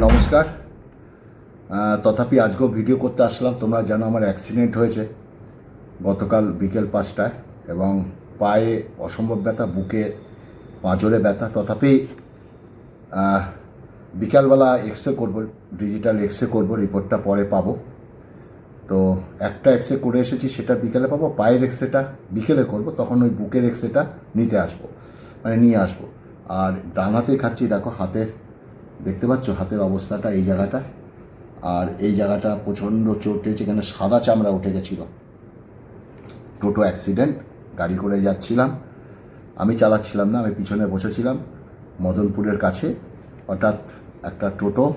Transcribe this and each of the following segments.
নমস্কার। তথাপি আজকেও ভিডিও করতে আসলাম। তোমরা জানো আমার অ্যাক্সিডেন্ট হয়েছে গতকাল বিকেল পাঁচটায় এবং পায়ে অসম্ভব ব্যথা, বুকে পাঁজরে ব্যথা। তথাপি বিকালবেলা এক্স রে করব ডিজিটাল এক্স রে করব রিপোর্টটা পরে পাবো। তো একটা এক্স রে করে এসেছি, সেটা বিকেলে পাবো। পায়ের এক্স রেটা বিকেলে করব, তখন ওই বুকের এক্স রেটা নিতে আসব মানে নিয়ে আসব। আর ডান হাতেই খাচ্ছি, দেখো হাতের দেখতে পাচ্ছ, হাতের অবস্থাটা এই জায়গাটা। আর এই জায়গাটা প্রচণ্ড চোট পেয়েছে এখানে সাদা চামড়া উঠে গেছিল। টোটো অ্যাক্সিডেন্ট, গাড়ি করে যাচ্ছিলাম। আমি চালাচ্ছিলাম না, আমি পিছনে বসেছিলাম মদনপুরের কাছে। হঠাৎ একটা টোটো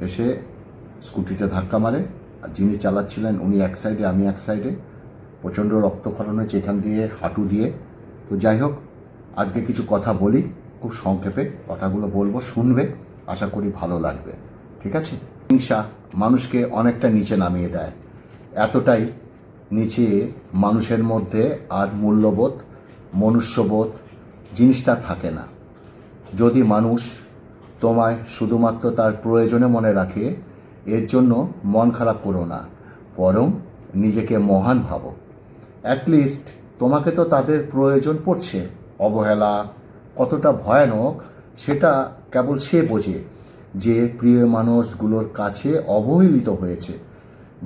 এসে স্কুটিতে ধাক্কা মারে। আর যিনি চালাচ্ছিলেন, উনি এক সাইডে, আমি এক সাইডে। প্রচণ্ড রক্তক্ষরণ হয়েছে এখান দিয়ে, হাঁটু দিয়ে। তো যাই হোক, আজকে কিছু কথা বলি, খুব সংক্ষেপে কথাগুলো বলব, শুনবে। আশা করি ভালো লাগবে। ঠিক আছে? হিংসা মানুষকে অনেকটা নিচে নামিয়ে দেয়। এতটাই নিচে মানুষের মধ্যে আর মূল্যবোধ, মনুষ্যবোধ জিনিসটা থাকে না। যদি মানুষ তোমায় শুধুমাত্র তার প্রয়োজনে মনে রাখে, এর জন্য মন খারাপ করো না, বরং নিজেকে মহান ভাবো। অ্যাটলিস্ট তোমাকে তো তাদের প্রয়োজন পড়ছে। অবহেলা কতটা ভয়ানক সেটা কেবল সে বোঝে যে প্রিয় মানুষগুলোর কাছে অবহেলিত হয়েছে।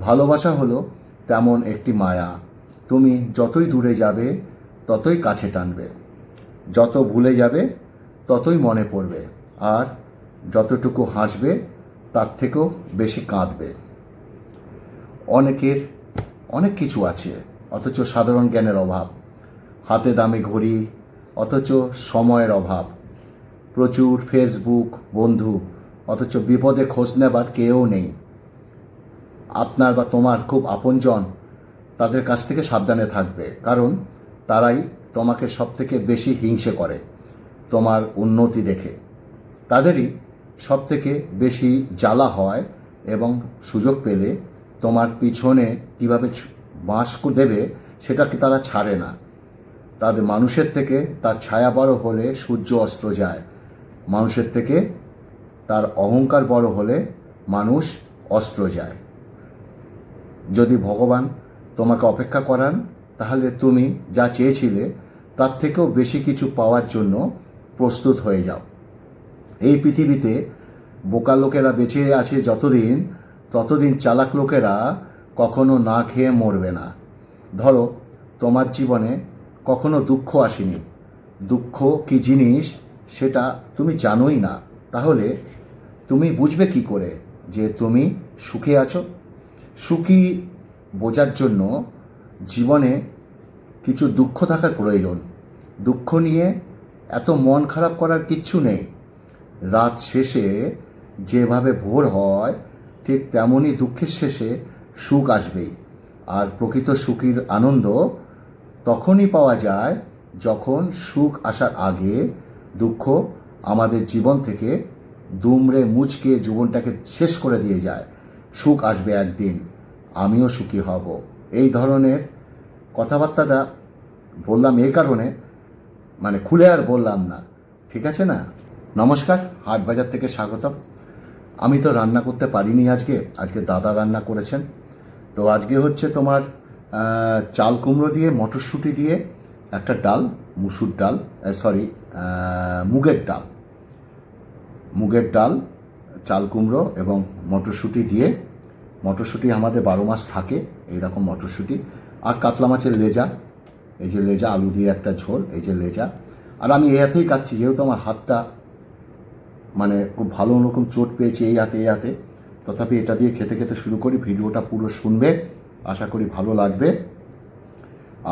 ভালোবাসা হলো তেমন একটি মায়া। তুমি যতই দূরে যাবে, ততই কাছে টানবে। যত ভুলে যাবে, ততই মনে পড়বে। আর যতটুকু হাসবে, তার থেকেও বেশি কাঁদবে। অনেকের অনেক কিছু আছে, অথচ সাধারণ জ্ঞানের অভাব। হাতে দামি ঘড়ি, অথচ সময়ের অভাব। প্রচুর ফেসবুক বন্ধু, অথচ বিপদে খোঁজ নেবার কেউ নেই। আপনার বা তোমার খুব আপনজন, তাদের কাছ থেকে সাবধানে থাকবে, কারণ তারাই তোমাকে সব থেকে বেশি হিংসে করে, তোমার উন্নতি দেখে। তাদেরই সব থেকে বেশি জ্বালা হয় এবং সুযোগ পেলে তোমার পিছনে কীভাবে বাঁশ দেবে সেটাকে তারা ছাড়ে না। তাদের মানুষের থেকে তার ছায়া বড় হলে সূর্য অস্ত্র যায়। মানুষের থেকে তার অহংকার বড় হলে মানুষ অস্ত্র যায়। যদি ভগবান তোমাকে অপেক্ষা করান, তাহলে তুমি যা চেয়েছিলে, তার থেকেও বেশি কিছু পাওয়ার জন্য প্রস্তুত হয়ে যাও। এই পৃথিবীতে বোকা লোকেরা বেঁচে আছে যতদিন, ততদিন চালাক লোকেরা কখনো না খেয়ে মরবে না। ধরো, তোমার জীবনে কখনো দুঃখ আসেনি। দুঃখ কি জিনিস সেটা তুমি জানোই না। তাহলে তুমি বুঝবে কি করে যে তুমি সুখে আছো? সুখী বোঝার জন্য জীবনে কিছু দুঃখ থাকার প্রয়োজন। দুঃখ নিয়ে এত মন খারাপ করার কিচ্ছু নেই। রাত শেষে যেভাবে ভোর হয়, ঠিক তেমনই দুঃখের শেষে সুখ আসবেই। আর প্রকৃত সুখীর আনন্দ তখনই পাওয়া যায় যখন সুখ আসার আগে দুঃখ আমাদের জীবন থেকে দুমড়ে মুচকে জীবনটাকে শেষ করে দিয়ে যায়। সুখ আসবে একদিন, আমিও সুখী হব। এই ধরনের কথাবার্তাটা বললাম এই কারণে মানে খুলে আর বললাম না। ঠিক আছে না? নমস্কার, হাট বাজার থেকে স্বাগতম। আমি তো রান্না করতে পারিনি আজকে আজকে দাদা রান্না করেছেন। তো আজকে হচ্ছে তোমার চাল কুমড়ো দিয়ে, মটরশুঁটি দিয়ে একটা ডাল, মুসুর ডাল সরি মুগের ডাল। মুগের ডাল, চাল কুমড়ো এবং মটরশুঁটি দিয়ে, মটরশুঁটি আমাদের বারো মাস থাকে, এইরকম মটরশুঁটি। আর কাতলা মাছের লেজা, এই যে লেজা, আলু দিয়ে একটা ঝোল, এই যে লেজা। আর আমি এই হাতেই কাচ্ছি যেহেতু আমার হাতটা মানে খুব ভালো রকম চোট পেয়েছি এই হাতে এই হাতে। তথাপি এটা দিয়ে খেতে খেতে শুরু করি, ভিডিওটা পুরো শুনবে, আশা করি ভালো লাগবে।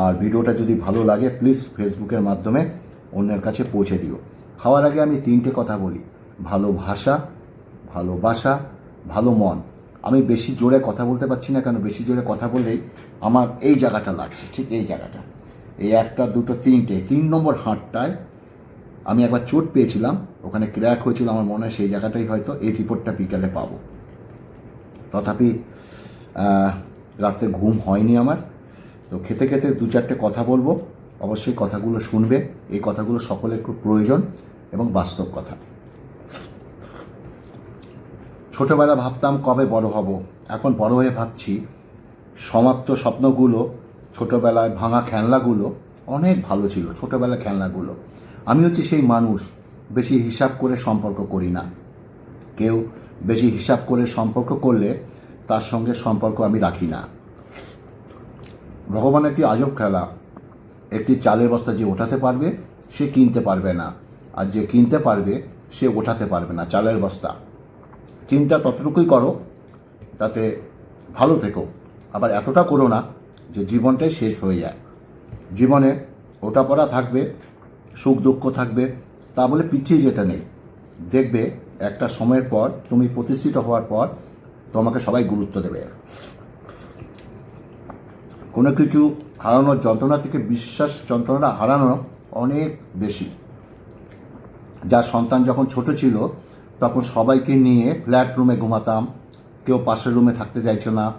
আর ভিডিওটা যদি ভালো লাগে প্লিজ ফেসবুকের মাধ্যমে অন্যের কাছে পৌঁছে দিও। খাওয়ার আগে আমি তিনটে কথা বলি। ভালো ভাষা ভালোবাসা ভালো মন। আমি বেশি জোরে কথা বলতে পারছি না কেন? বেশি জোরে কথা বললেই আমার এই জায়গাটা লাগছে, ঠিক এই জায়গাটা। এই একটা, দুটো, তিনটে, তিন নম্বর হাঁটটায় আমি একবার চোট পেয়েছিলাম, ওখানে ক্র্যাক হয়েছিল আমার মনে হয়, সেই জায়গাটাই হয়তো এই রিপোর্টটা বিকালে পাবো। তথাপি রাতে ঘুম হয়নি আমার। তো খেতে খেতে দু চারটে কথা বলব। অবশ্যই কথাগুলো শুনবে। এই কথাগুলো সকলের খুব প্রয়োজন এবং বাস্তব কথা। ছোটবেলা ভাবতাম কবে বড় হব। এখন বড় হয়ে ভাবছি, সমাপ্ত স্বপ্নগুলো, ছোটবেলায় ভাঙা খেলনাগুলো অনেক ভালো ছিল, ছোটবেলার খেলনাগুলো। আমি হচ্ছে সেই মানুষ, বেশি হিসাব করে সম্পর্ক করি না। কেউ বেশি হিসাব করে সম্পর্ক করলে তার সঙ্গে সম্পর্ক আমি রাখি না। ভগবান একটি আজব খেলা? একটি চালের বস্তা যে ওঠাতে পারবে, সে কিনতে পারবে না। আর যে কিনতে পারবে, সে ওঠাতে পারবে না চালের বস্তা। চিন্তা ততটুকুই করো তাতে ভালো থেকো। আবার এতটা করো না যে জীবনটাই শেষ হয়ে যায়। জীবনে ওটা পড়া থাকবে, সুখ দুঃখ থাকবে, তা বলে পিছিয়ে যেতে নেই। দেখবে একটা সময়ের পর, তুমি প্রতিষ্ঠিত হওয়ার পর, তোমাকে সবাই গুরুত্ব দেবে। কোনো কিছু হারানোর যন্ত্রণা থেকে বিশ্বাস যন্ত্রণাটা হারানো অনেক বেশি। যার সন্তান যখন ছোট ছিল, তখন সবাইকে নিয়ে ফ্ল্যাট রুমে ঘুমাতাম। কেউ পাশের রুমে থাকতে চাইছো না।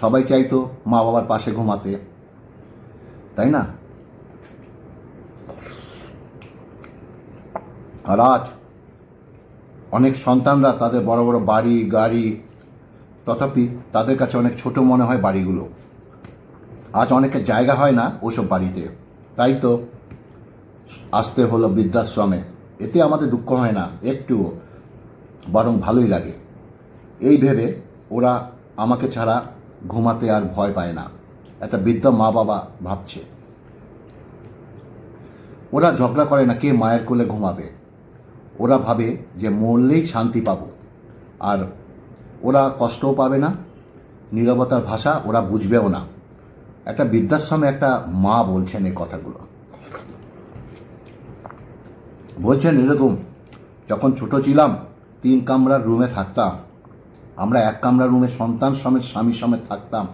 সবাই চাইতো মা বাবার পাশে ঘুমাতে। তাই না? আর আজ অনেক সন্তানরা তাদের বড় বড় বাড়ি, গাড়ি, তথাপি তাদের কাছে অনেক ছোট মনে হয় বাড়িগুলো। আজ অনেকের জায়গা হয় না ওসব বাড়িতে। তাই তো আসতে হলো বৃদ্ধাশ্রমে। এতে আমাদের দুঃখ হয় না, একটুও। বরং ভালোই লাগে। এই ভেবে ওরা আমাকে ছাড়া ঘুমাতে আর ভয় পায় না, একটা বৃদ্ধ মা বাবা ভাবছে। ওরা ঝগড়া করে না কে মায়ের কোলে ঘুমাবে। ওরা ভাবে যে মরলেই শান্তি পাবো। আর ওরা কষ্টও পাবে না, নীরবতার ভাষা ওরা বুঝবেও না। একটা বৃদ্ধাশ্রমে একটা মা বলছেন এই কথাগুলো। বলছেন, এরকম যখন ছোট ছিলাম, তিন কামরার রুমে থাকতাম। আমরা এক কামরার রুমে সন্তান সমেত, স্বামী সমেত থাকতাম।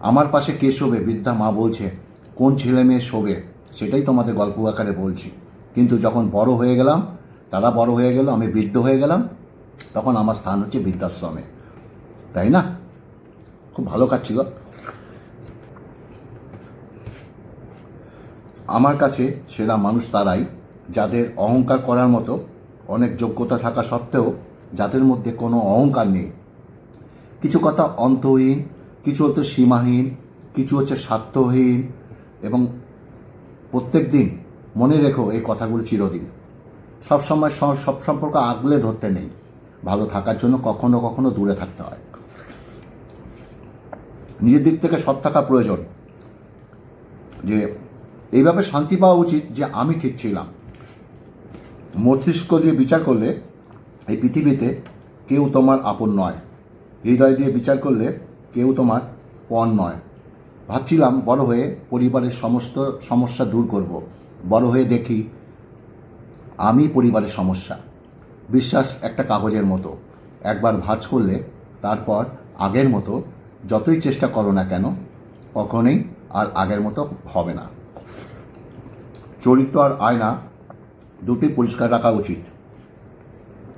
আমার পাশে কে শোবে? বৃদ্ধা মা বলছে, কোন ছেলে মেয়ে শোবে? সেটাই তোমাদের গল্প আকারে বলছি। কিন্তু যখন বড় হয়ে গেলাম, তারা বড় হয়ে গেল, আমি বৃদ্ধ হয়ে গেলাম, তখন আমার স্থান হচ্ছে বৃদ্ধাশ্রমে। তাই না? খুব ভালো কাজ ছিল। আমার কাছে সেরা মানুষ তারাই, যাদের অহংকার করার মতো অনেক যোগ্যতা থাকা সত্ত্বেও যাদের মধ্যে কোনো অহংকার নেই। কিছু কথা অন্তহীন, কিছু হচ্ছে সীমাহীন, কিছু হচ্ছে স্বার্থহীন এবং প্রত্যেক দিন মনে রেখো এই কথাগুলো চিরদিন। সবসময় সব সম্পর্ক আগলে ধরতে নেই। ভালো থাকার জন্য কখনো কখনো দূরে থাকতে হয়। নিজের দিক থেকে সৎ থাকা প্রয়োজন। যে এইভাবে শান্তি পাওয়া উচিত যে আমি ঠিক ছিলাম। মস্তিষ্ক দিয়ে বিচার করলে এই পৃথিবীতে কেউ তোমার আপন নয়। হৃদয় দিয়ে বিচার করলে কেউ তোমার পণ নয়। ভাবছিলাম বড় হয়ে পরিবারের সমস্ত সমস্যা দূর করব। বড় হয়ে দেখি আমি পরিবারের সমস্যা। বিশ্বাস একটা কাগজের মতো। একবার ভাঁজ করলে তারপর আগের মতো যতই চেষ্টা করো না কেন, কখনোই আর আগের মতো হবে না। চরিত্র আর আয়না দুটোই পরিষ্কার রাখা উচিত।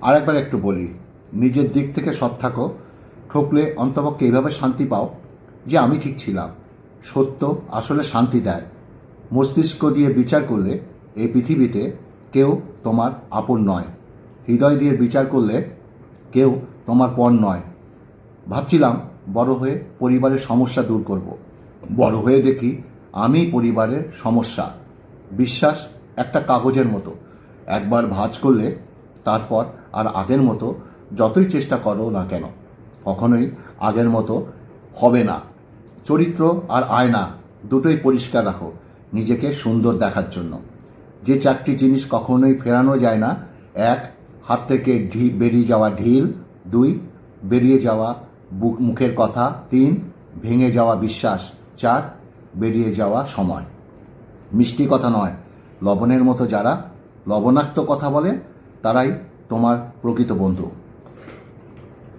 আরেকবার একটু বলি, নিজের দিক থেকে সৎ থাকো, ঠকলে অন্তপক্ষে এইভাবে শান্তি পাও যে আমি ঠিক ছিলাম। সত্য আসলে শান্তি দেয়। মস্তিষ্ক দিয়ে বিচার করলে এই পৃথিবীতে কেউ তোমার আপন নয়। হৃদয় দিয়ে বিচার করলে কেউ তোমার পণ নয়। ভাবছিলাম বড় হয়ে পরিবারের সমস্যা দূর করব। বড় হয়ে দেখি আমি পরিবারের সমস্যা। বিশ্বাস একটা কাগজের মতো। একবার ভাঁজ করলে, তারপর আর আগের মতো যতই চেষ্টা করো না কেন, কখনোই আগের মতো হবে না। চরিত্র আর আয়না দুটোই পরিষ্কার রাখো নিজেকে সুন্দর দেখার জন্য। যে চারটি জিনিস কখনোই ফেরানো যায় না, এক, হাত থেকে ঢি, বেরিয়ে যাওয়া ঢিল, দুই, বেরিয়ে যাওয়া বুক, মুখের কথা, তিন, ভেঙে যাওয়া বিশ্বাস, চার, বেরিয়ে যাওয়া সময়। মিষ্টি কথা নয়। লবণের মতো যারা লবণাক্ত কথা বলে, তারাই তোমার প্রকৃত বন্ধু।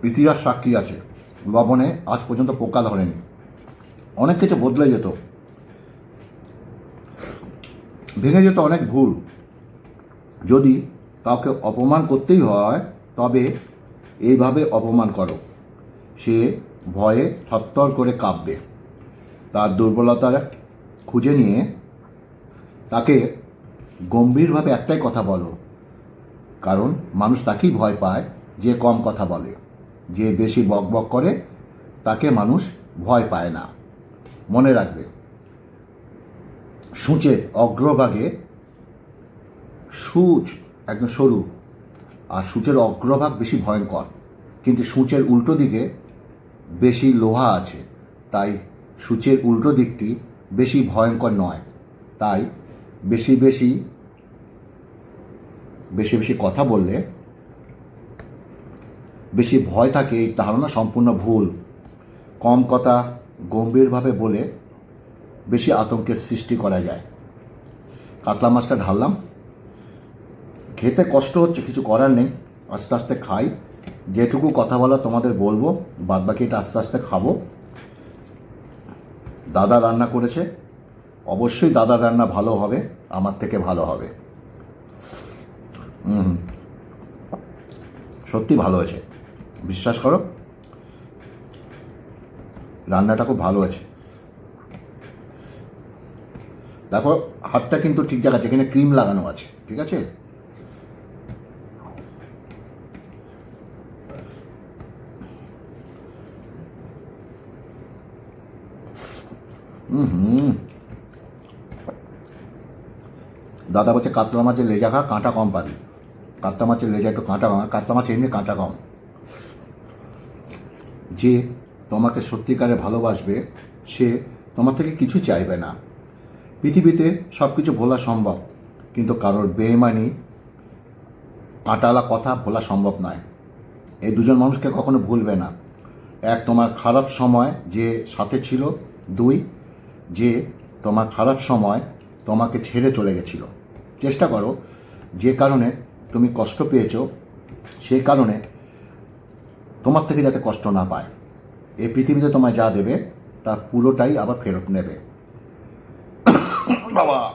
ইতিহাস সাক্ষী আছে। লবণে আজ পর্যন্ত পোকা ধরেনি। অনেক কিছু বদলে যেত। ভেঙে যেত অনেক ভুল। যদি কাউকে অপমান করতেই হয়, তবে এইভাবে অপমান করো। সে ভয়ে থরথর করে কাঁপবে। তার দুর্বলতার খুঁজে নিয়ে তাকে গম্ভীরভাবে একটাই কথা বলো। কারণ মানুষ তাকেই ভয় পায় যে কম কথা বলে। যে বেশি বক বক করে, তাকে মানুষ ভয় পায় না। মনে রাখবে সূচের অগ্রভাগে সূচ একদম সরু, আর সূচের অগ্রভাগ বেশি ভয়ঙ্কর। কিন্তু সূচের উল্টো দিকে বেশি লোহা আছে, তাই সূচের উল্টো দিকটি বেশি ভয়ঙ্কর নয়। তাই বেশি বেশি বেশি বেশি কথা বললে, বেশি ভয় থাকে এই ধারণা সম্পূর্ণ ভুল। কম কথা গম্ভীরভাবে বলে বেশি আতঙ্কের সৃষ্টি করা যায়। কাতলা মাছটা ঢাললাম। খেতে কষ্ট হচ্ছে, কিছু করার নেই। আস্তে আস্তে খাই। যেটুকু কথা বলা তোমাদের বলব, বাদবাকি এটা আস্তে আস্তে খাব। দাদা রান্না করেছে। অবশ্যই দাদার রান্না ভালো হবে, আমার থেকে ভালো হবে। হুম সত্যি ভালো হয়েছে। বিশ্বাস করো, রান্নাটা খুব ভালো আছে দেখো, হাতটা কিন্তু ঠিক জায়গা আছে এখানে ক্রিম লাগানো আছে, ঠিক আছে? হুম হুম। দাদা বলছে, কাতলা মাছের লেজা খা, কাঁটা কম পাবি। কাতলা মাছের লেজা একটু কাঁটা কম, কাতলা মাছ এমনি কাঁটা কম। যে তোমাকে সত্যিকারে ভালোবাসবে, সে তোমার থেকে কিছু চাইবে না। পৃথিবীতে সব কিছু ভোলা সম্ভব, কিন্তু কারোর বেমানি কাঁটালা কথা ভোলা সম্ভব নয়। এই দুজন মানুষকে কখনো ভুলবে না। এক, তোমার খারাপ সময় যে সাথে ছিল। দুই, যে তোমার খারাপ সময় তোমাকে ছেড়ে চলে গেছিল। চেষ্টা করো, যে কারণে তুমি কষ্ট পেয়েছ, সেই কারণে তোমার থেকে যাতে কষ্ট না পায়। এই পৃথিবীতে তোমায় যা দেবে, তার পুরোটাই আবার ফেরত নেবে। বাবা।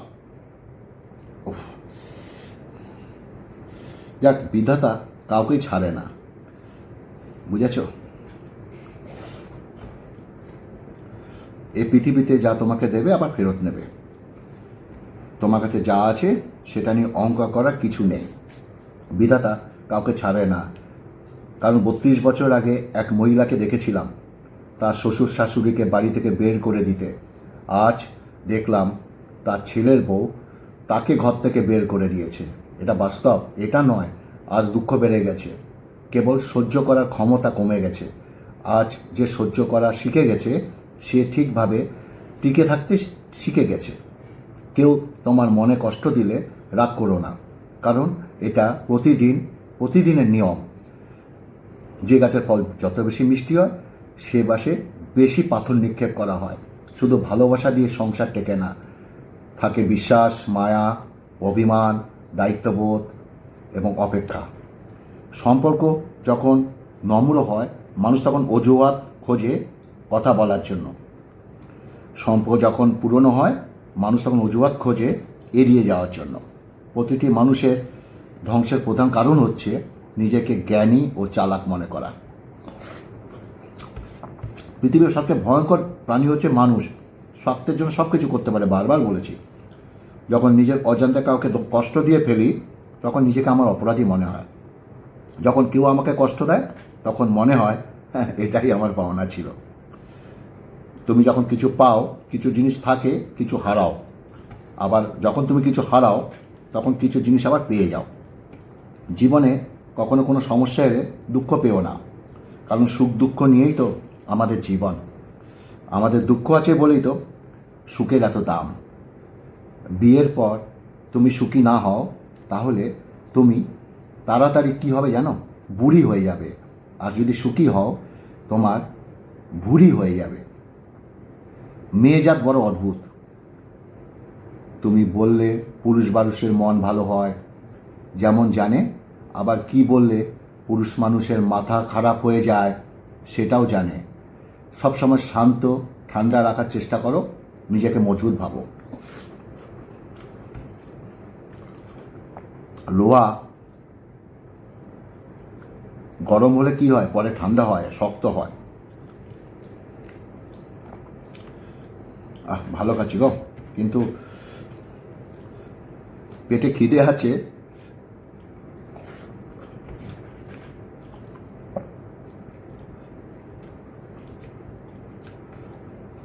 যাক, বিধাতা কাউকেই ছাড়ে না। বুঝেছ? এই পৃথিবীতে যা তোমাকে দেবে, আবার ফেরত নেবে। তোমার কাছে যা আছে, সেটা নিয়ে অঙ্ক করার কিছু নেই। বিধাতা, কাউকে ছাড়ে না। কারণ বত্রিশ বছর আগে এক মহিলাকে দেখেছিলাম, তার শ্বশুর শাশুড়িকে বাড়ি থেকে বের করে দিতে। আজ দেখলাম, তার ছেলের বউ তাকে ঘর থেকে বের করে দিয়েছে। এটা বাস্তব, এটা নয়, আজ দুঃখ বেড়ে গেছে। কেবল সহ্য করার ক্ষমতা কমে গেছে। আজ যে সহ্য করা শিখে গেছে, সে ঠিকভাবে টিকে থাকতে শিখে গেছে। কেউ তোমার মনে কষ্ট দিলে রাগ করো না। কারণ এটা প্রতিদিন, প্রতিদিনের নিয়ম। যে গাছের ফল যত বেশি মিষ্টি হয়, সে বাসে বেশি পাথর নিক্ষেপ করা হয়। শুধু ভালোবাসা দিয়ে সংসার টেকে না। থাকে বিশ্বাস, মায়া, অভিমান, দায়িত্ববোধ এবং অপেক্ষা। সম্পর্ক যখন নম্র হয়, মানুষ তখন অজুহাত খোঁজে কথা বলার জন্য। সম্পর্ক যখন পুরনো হয় মানুষ তখন অজুহাত খোঁজে এড়িয়ে যাওয়ার জন্য। প্রতিটি মানুষের ধ্বংসের প্রধান কারণ হচ্ছে নিজেকে জ্ঞানী ও চালাক মনে করা। পৃথিবীর সবচেয়ে ভয়ঙ্কর প্রাণী হচ্ছে মানুষ। স্বার্থের জন্য সব কিছু করতে পারে, বারবার বলেছি। যখন নিজের অজান্তে কাউকে কষ্ট দিয়ে ফেলি, তখন নিজেকে আমার অপরাধী মনে হয়। যখন কেউ আমাকে কষ্ট দেয়, তখন মনে হয় হ্যাঁ এটাই আমার পাওনা ছিল। তুমি যখন কিছু পাও, কিছু জিনিস থাকে, কিছু হারাও। আবার যখন তুমি কিছু হারাও, তখন কিছু জিনিস আবার পেয়ে যাও। জীবনে কখনো কোনো সমস্যা এলে দুঃখ পেও না। কারণ সুখ দুঃখ নিয়েই তো আমাদের জীবন। আমাদের দুঃখ আছে বলেই তো সুখের এত দাম। বিয়ের পর তুমি সুখী না হও, তাহলে তুমি তাড়াতাড়ি কী হবে জানো? বুড়ি হয়ে যাবে। আর যদি সুখী হও, তোমার ভুড়ি হয়ে যাবে। মেয়ে জাত বড় অদ্ভুত। তুমি বললে পুরুষ মানুষের মন ভালো হয়, যেমন জানে, আবার কি বললে পুরুষ মানুষের মাথা খারাপ হয়ে যায় সেটাও জানে। সবসময় শান্ত, ঠান্ডা রাখার চেষ্টা করো, নিজেকে মজবুত ভাবো। লোহা গরম হলে কি হয়? পরে ঠান্ডা হয়, শক্ত হয়। আহ, ভালো খাচ্ছি গো। কিন্তু পেটে খিদে আছে।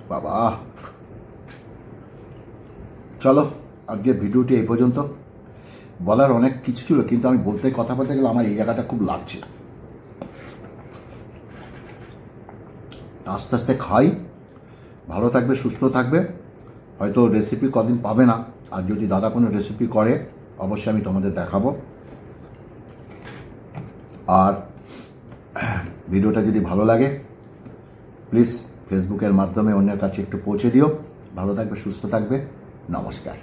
বাবা। চলো, আজকে ভিডিওটি এই পর্যন্ত। বলার অনেক কিছু ছিল, কিন্তু আমি বলতে, কথা বলতে গেলে আমার এই জায়গাটা খুব লাগছে। আস্তে আস্তে খাই। ভালো থাকবে, সুস্থ থাকবে। হয়তো রেসিপি কদিন পাবে না। আর যদি দাদা কোনো রেসিপি করে, অবশ্যই আমি তোমাদের দেখাবো। আর ভিডিওটা যদি ভালো লাগে প্লিজ ফেসবুকের মাধ্যমে অন্যের কাছে একটু পৌঁছে দিও। ভালো থাকবে, সুস্থ থাকবে। নমস্কার।